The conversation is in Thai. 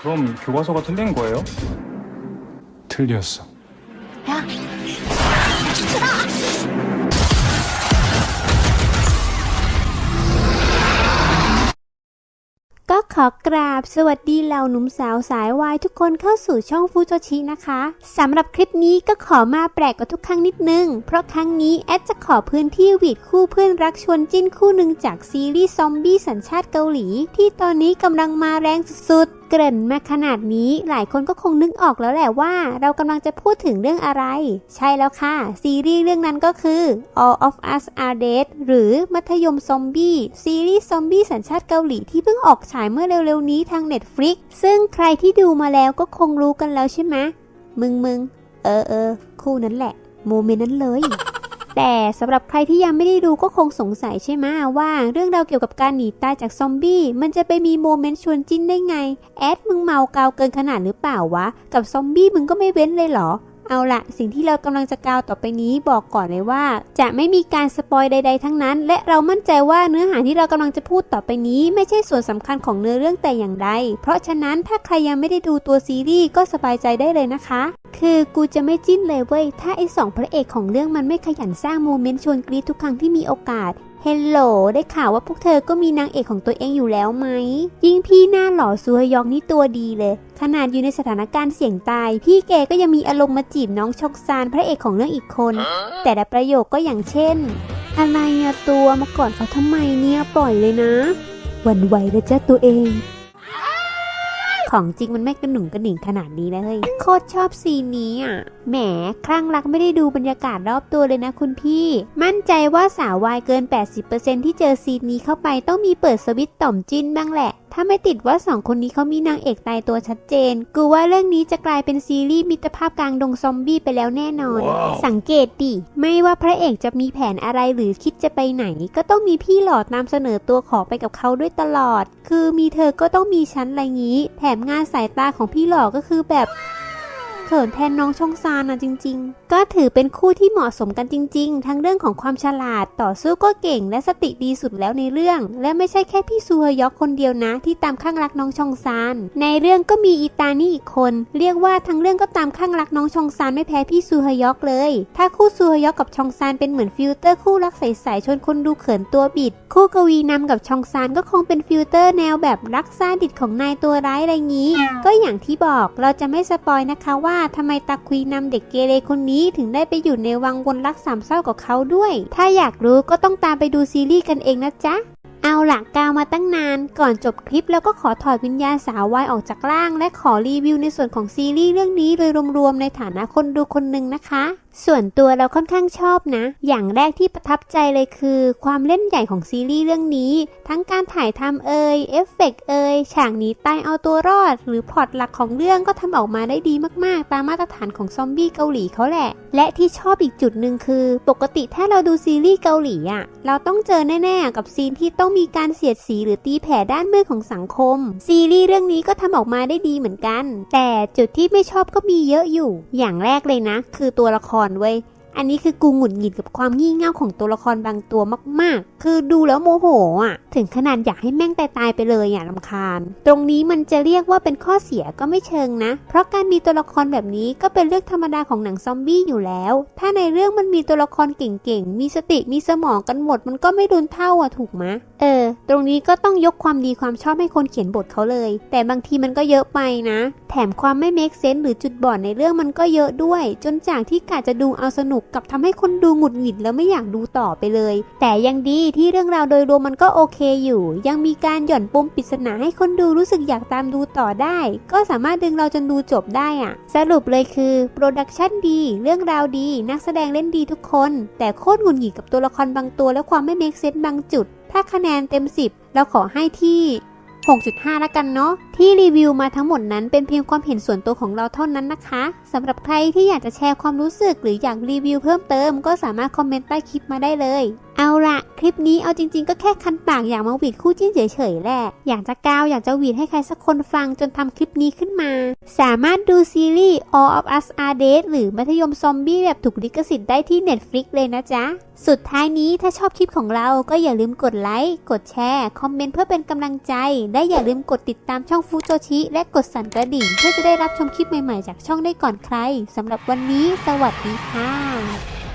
그럼 교과서가 틀린 거예요? 틀렸어. ก็ขอกราบสวัสดีเหล่าหนุ่มสาวสายวายทุกคนเข้าสู่ช่องฟูโจชินะคะสำหรับคลิปนี้ก็ขอมาแปลกกว่าทุกครั้งนิดนึง เพราะครั้งนี้แอดจะขอพื้นที่หวีดคู่เพื่อนรักชวนจิ้นคู่หนึ่งจากซีรีส์ซอมบี้สัญชาติเกาหลี ที่ตอนนี้กำลังมาแรงสุดๆ เกริ่นมาขนาดนี้หลายคนก็คงนึกออกแล้วแหละว่า เรากำลังจะพูดถึงเรื่องอะไร ใช่แล้วค่ะ ซีรีส์เรื่องนั้นก็คือ All of Us Are Dead หรือมัธยมซอมบี้ซีรีส์ซอมบี้สัญชาติเกาหลีที่เพิ่งออกฉายเมื่อเร็วๆนี้ทาง Netflix ซึ่งใครที่ดูมาแล้วก็คงรู้กันแล้วใช่ไหมมึงมึงเออเออคู่นั้นแหละ โมเมนต์นั้นเลย แต่สำหรับใครที่ยังไม่ได้ดูก็คงสงสัยใช่ไหมว่าเรื่องราวเกี่ยวกับการหนีตายจากซอมบี้มันจะไปมีโมเมนต์ชวนจิ้นได้ไง แอดมึงเมากาวเกินขนาดหรือเปล่าวะ กับซอมบี้มึงก็ไม่เว้นเลยเหรอเอาละสิ่งที่เรากำลังจะกล่าวต่อไปนี้บอกก่อนเลยว่า จะไม่มีการสปอยใด ๆ ทั้งนั้น และเรามั่นใจว่าเนื้อหาที่เรากำลังจะพูดต่อไปนี้ ไม่ใช่ส่วนสำคัญของเนื้อเรื่องแต่อย่างใดเพราะฉะนั้นถ้าใครยังไม่ได้ดูตัวซีรีส์ก็สบายใจได้เลยนะคะ คือกูจะไม่จิ้นเลยเว้ย ถ้าไอสองพระเอกของเรื่องมันไม่ขยันสร้างโมเมนต์ชวนกรี๊ดทุกครั้งที่มีโอกาสเฮลโหล ได้ข่าวว่าพวกเธอก็มีนางเอกของตัวเองอยู่แล้วไหม ยิ่งพี่หน้าหล่อซูฮยองนี่ตัวดีเลย ขนาดอยู่ในสถานการณ์เสี่ยงตาย พี่แกก็ยังมีอารมณ์มาจีบน้องชอกซานพระเอกของเรื่องอีกคน แต่ละประโยคก็อย่างเช่น อะไรอะตัวมาก่อนเขาทำไมเนี่ยปล่อยเลยนะหวันไหวแล้วจ้าตัวเอง ของจริงมันไม่กระหนุ่งกระหนิ่งขนาดนี้เลยโคตรชอบซีนนี้อะแหมคลั่งรักไม่ได้ดูบรรยากาศรอบตัวเลยนะคุณพี่ มั่นใจว่าสาววายเกิน 80%ที่เจอซีนนี้เข้าไปต้องมีเปิดสวิตช์ต่อมจิ้นบ้างแหละ ถ้าไม่ติดว่าสองคนนี้เขามีนางเอกตายตัวชัดเจน กูว่าเรื่องนี้จะกลายเป็นซีรีส์มิตรภาพกลางดงซอมบี้ไปแล้วแน่นอนสังเกตดิ ไม่ว่าพระเอกจะมีแผนอะไรหรือคิดจะไปไหน ก็ต้องมีพี่หลอดนำเสนอตัวขอไปกับเขาด้วยตลอด คือมีเธอก็ต้องมีชั้นอะไรงี้ แถมงานสายตาของพี่หลอก็คือแบบ เขินแทนน้องชงซานนะจริง ๆ ก็ถือเป็นคู่ที่เหมาะสมกันจริง ๆ ทั้งเรื่องของความฉลาดต่อสู้ก็เก่งและสติดีสุดแล้วในเรื่อง และไม่ใช่แค่พี่ซูฮยอกคนเดียวนะ ที่ตามข้างรักน้องชองซาน ในเรื่องก็มีอีตานี่อีกคน เรียกว่าทั้งเรื่องก็ตามข้างรักน้องชองซานไม่แพ้พี่ซูฮยอกเลย ถ้าคู่ซูฮยอกกับชองซานเป็นเหมือนฟิลเตอร์คู่รักใสๆชวนคนดูเขินตัวบิด คู่กวีนำกับชองซานก็คงเป็นฟิลเตอร์แนวแบบรักซาดิสของนายตัวร้ายอะไรงี้ ก็อย่างที่บอกเราจะไม่สปอยนะคะว่าทำไมตาคุยนำเด็กเกเรคนนี้ถึงได้ไปอยู่ในวังวนรักสามเศร้ากับเขาด้วย ถ้าอยากรู้ก็ต้องตามไปดูซีรีส์กันเองนะจ๊ะ เอาหละกกาวมาตั้งนาน ก่อนจบคลิปแล้วก็ขอถอดวิญญาณสาววายออกจากร่าง และขอรีวิวในส่วนของซีรีส์เรื่องนี้โดยรวมๆในฐานะคนดูคนหนึ่งนะคะ ส่วนตัวเราค่อนข้างชอบนะ อย่างแรกที่ประทับใจเลยคือ ความเล่นใหญ่ของซีรีส์เรื่องนี้ ทั้งการถ่ายทำเอ่ยเอฟเฟกต์เอ่ยฉากหนีตายเอาตัวรอด หรือพล็อตหลักของเรื่องก็ทำออกมาได้ดีมากๆ ตามมาตรฐานของซอมบี้เกาหลีเขาแหละ และที่ชอบอีกจุดหนึ่งคือ ปกติถ้าเราดูซีรีส์เกาหลีอะเราต้องเจอแน่ๆกับซีนที่ต้องมีีการเสียดสีหรือตีแผ่ด้านมืดของสังคม ซีรีส์เรื่องนี้ก็ทำออกมาได้ดีเหมือนกัน แต่จุดที่ไม่ชอบก็มีเยอะอยู่ อย่างแรกเลยนะ คือตัวละครเว้ย อันนี้คือกูหงุดหงิดกับความงี่เง่าของตัวละครบางตัวมาก ๆ คือดูแล้วโมโหอะ ถึงขนาดอยากให้แม่งตายๆไปเลยอะลำคาญ ตรงนี้มันจะเรียกว่าเป็นข้อเสียก็ไม่เชิงนะ เพราะการมีตัวละครแบบนี้ก็เป็นเรื่องธรรมดาของหนังซอมบี้อยู่แล้ว ถ้าในเรื่องมันมีตัวละครเก่ง ๆ มีสติ มีสมองกันหมด มันก็ไม่รุนเท่าอะถูกไหมเออ ตรงนี้ก็ต้องยกความดีความชอบให้คนเขียนบทเขาเลย แต่บางทีมันก็เยอะไปนะแถมความไม่เมคเซนส์หรือจุดบอดในเรื่องมันก็เยอะด้วย จนจากที่กะจะดูเอาสนุกกับทำให้คนดูหงุดหงิดแล้วไม่อยากดูต่อไปเลย แต่ยังดีที่เรื่องราวโดยรวมมันก็โอเคอยู่ ยังมีการหย่อนปมปริศนาให้คนดูรู้สึกอยากตามดูต่อได้ ก็สามารถดึงเราจนดูจบได้อะสรุปเลยคือโปรดักชันดี เรื่องราวดี นักแสดงเล่นดีทุกคน แต่โคตรหงุดหงิดกับตัวละครบางตัวและความไม่เมคเซนส์บางจุด ถ้าคะแนนเต็ม 10 เราขอให้ที่ 6.5 ละกันเนาะที่รีวิวมาทั้งหมดนั้นเป็นเพียงความเห็นส่วนตัวของเราเท่านั้นนะคะสำหรับใครที่อยากจะแชร์ความรู้สึก หรืออยากรีวิวเพิ่มเติมก็สามารถคอมเมนต์ใต้คลิปมาได้เลย เอาละ คลิปนี้เอาจริงๆ ก็แค่คันปากอยากมาหวีดคู่จิ้นเฉยๆแหละ อยากจะกาวอยากจะหวีดให้ใครสักคนฟังจนทำคลิปนี้ขึ้นมา สามารถดูซีรีส์ All of Us Are Dead หรือมัธยมซอมบี้แบบถูกลิขสิทธิ์ได้ที่ Netflix เลยนะจ๊ะ สุดท้ายนี้ถ้าชอบคลิปของเราก็อย่าลืมกดไลค์ กดแชร์ คอมเมนต์เพื่อเป็นกำลังใจ และอย่าลืมกดติดตามช่องฟูโจชิ และกดสั่นกระดิ่งเพื่อจะได้รับชมคลิปใหม่ๆ จากช่องได้ก่อนใครสำหรับวันนี้ สวัสดีค่ะ